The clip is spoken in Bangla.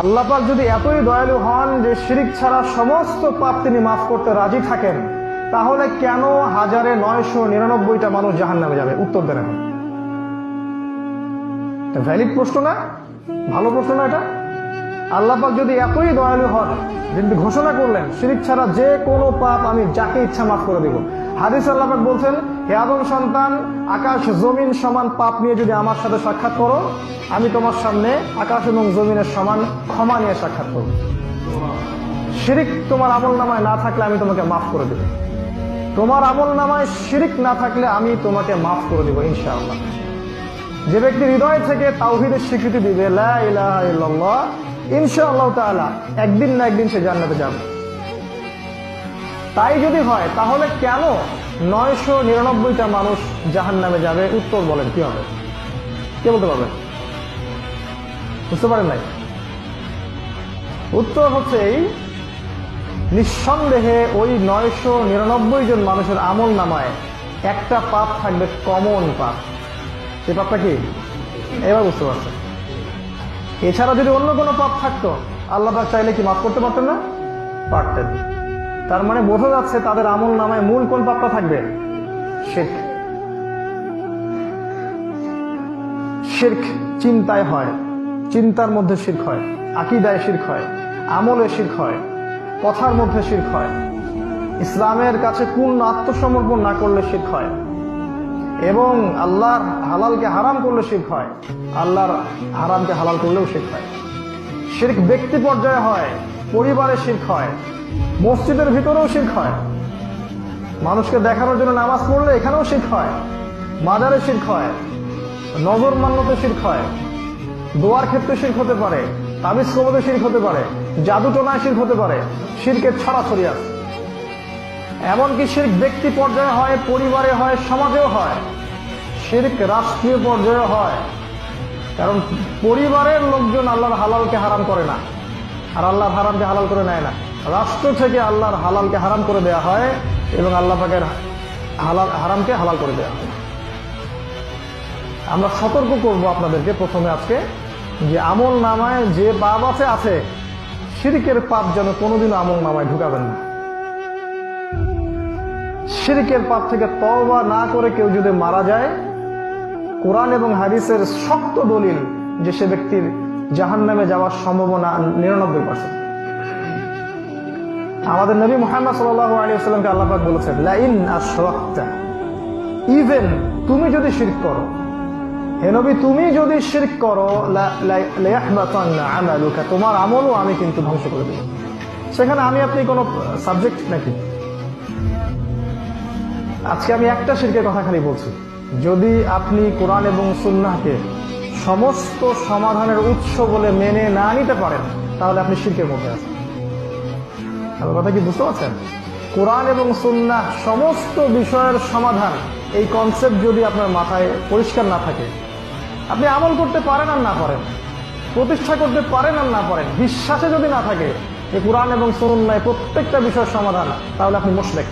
আল্লাপাক যদি এতই দয়ালু হন যে শিরিক ছাড়া সমস্ত পাপ তিনি মাফ করতে রাজি থাকেন, তাহলে কেন হাজারে নয়শো নিরানব্বইটা মানুষ জাহান নামে যাবে? উত্তর দেন এখন। ভ্যালিড প্রশ্ন না? ভালো প্রশ্ন না এটা? আল্লাপাক যদি এতই দয়ালু হন, যিনি ঘোষণা করলেন, শিরিক ছাড়া যে কোনো পাপ আমি যাকে ইচ্ছা মাফ করে দেব হাদিস আল্লাপাক বলছেন, হে আদম সন্তান, আকাশ জমিন সমান পাপ নিয়ে যদি আমার সাথে সাক্ষাৎ করো, আমি তোমার সামনে আকাশ এবং জমিনের সমান ক্ষমা নিয়ে সাক্ষাৎ করব। শিরিক তোমার আমল নামায় না থাকলে আমি তোমাকে মাফ করে দেব। তোমার আমল নামায় শিরিক না থাকলে আমি তোমাকে মাফ করে দেবো, ইনশাআল্লাহ। যে ব্যক্তি হৃদয় থেকে তাওহিদের স্বীকৃতি দিবে ইনশাআল্লাহ তাআলা একদিন না একদিন সে জান্নাতে যাবে। তাই যদি হয়, তাহলে কেন নয়শো নিরানব্বইটা মানুষ জাহান নামে যাবে? উত্তর বলেন, কি হবে? কে বলতে পারবেন বুঝতে পারেন নাই? উত্তর হচ্ছে এই, নিঃসন্দেহে ওই নয়শো নিরানব্বই জন মানুষের আমল নামায় একটা পাপ থাকবে কমন পাপ। সে পাপটা কি? এবার বুঝতে পারছেন। এছাড়া যদি অন্য কোনো পাপ থাকতো, আল্লাহ চাইলে কি মাফ করতে পারতেন না? পারতেন। তার মানে বোঝা যাচ্ছে তাদের আমল নামায় মূল কোন পাপটা থাকবে? শির্ক। শির্ক চিন্তায় হয়, চিন্তার মধ্যে শির্ক হয়, আকিদায় শির্ক হয়, আমলে শির্ক হয়, কথার মধ্যে শির্ক হয়। ইসলামের কাছে পূর্ণ আত্মসমর্পণ না করলে শির্ক হয়। এবং আল্লাহর হালালকে হারাম করলে শির্ক হয়, আল্লাহর হারামকে হালাল করলেও শির্ক হয়। শির্ক ব্যক্তি পর্যায়ে হয়, পরিবারে শির্ক হয় মসজিদের ভিতরেও শির্ক হয়। মানুষকে দেখানোর জন্য নামাজ পড়লে এখানেও শির্ক হয়। মাজারে শির্ক হয়। নজর মান্যতে শির্ক হয়। দোয়ার ক্ষেত্রে শির্ক হতে পারে। তাবিজ কবতে শির্ক হতে পারে। জাদু টোনায় শির্ক হতে পারে। শির্কের ছড়াছড়ি আছে। এমনকি শির্ক ব্যক্তি পর্যায়ে হয়, পরিবারে হয়, সমাজেও হয়। শির্ক রাষ্ট্রীয় পর্যায়ে হয়। কারণ পরিবারের লোকজন আল্লাহর হালালকে হারাম করে না। আর আল্লাহর হারামকে হালাল করে নেয় না। রাষ্ট্র থেকে আল্লাহর হালালকে হারাম করে দেয়া হয় এবং আল্লাহ পাকের হালাল, হারামকে হালাল করে দেওয়া হয়। আমরা সতর্ক করব আপনাদেরকে প্রথমে আজকে যে আমল নামায় যে পাপ আছে আছে। শিরিকের পাপ যেন কোনোদিনও আমল নামায় ঢুকাবেন না। শিরিকের পাপ থেকে তওবা না করে কেউ যদি মারা যায়, কোরআন এবং হাদিসের শক্ত দলিল যে সে ব্যক্তির জাহান নামে যাওয়ার সম্ভাবনা নিরানব্বই পার্সেন্ট। আমাদের নবী মোহাম্মদ সাল্লাহ আলী আসসালামকে আল্লাহাক বলেছেন, লাইন আশরাকতা। ইভেন তুমি যদি শিরক করো, হে নবী, তুমি যদি শিরক করো আমালুকা, তোমার আমলও আমি কিন্তু ধ্বংস করে দেব। সেখানে আমি আপনি কোনো সাবজেক্ট নাকি? আজকে আমি একটা শিরকের কথা খালি বলছি। যদি আপনি কোরআন এবং সুন্নাহকে সমস্ত সমাধানের উৎস বলে মেনে না নিতে পারেন, তাহলে আপনি শিরকের মধ্যে আছেন। আমার কথা কি বুঝতে পারছেন? কোরআন এবং সুন্না সমস্ত বিষয়ের সমাধান এই কনসেপ্ট যদি আপনার মাথায় পরিষ্কার না থাকে, আপনি আমল করতে পারেন আর না পারেন, প্রতিষ্ঠা করতে পারেন আর না পারেন, বিশ্বাসে যদি না থাকে যে কোরআন এবং সুন্নায় প্রত্যেকটা বিষয়ের সমাধান, তাহলে আপনি মুশরেক।